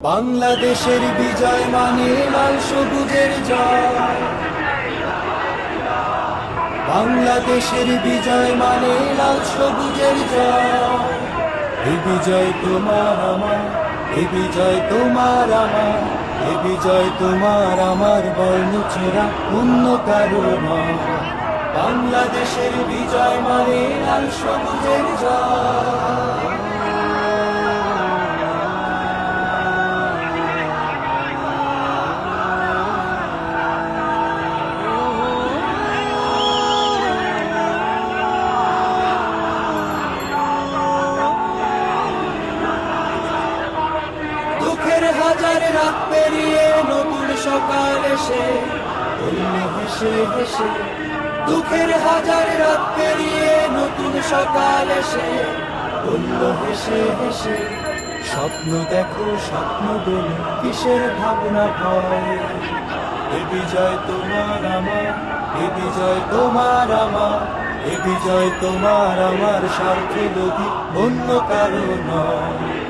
বাংলাদেশের বিজয় মানে লাল সবুজের জয়। বাংলাদেশের বিজয় মানে লাল সবুজের জয়। এই বিজয় তোমার আমার এই বিজয় তোমার আমার এই বিজয় তোমার আমার বর্ণচেরা অন্য কারও বাংলাদেশের বিজয় মানে লাল সবুজের জয়। দুঃখের হাজার রাত পেরিয়ে নতুন সকাল এসে হেসে হেসে, দুঃখের হাজার রাত পেরিয়ে নতুন সকাল এসে, অন্য হেসে হেসে, স্বপ্ন দেখো, স্বপ্ন বলে, কিসের ভাবনা ভয় এ বিজয় তোমার আমার, এ বিজয় তোমার আমার, এ বিজয় তোমার আমার স্বার্থ যদি অন্য কারও নয়।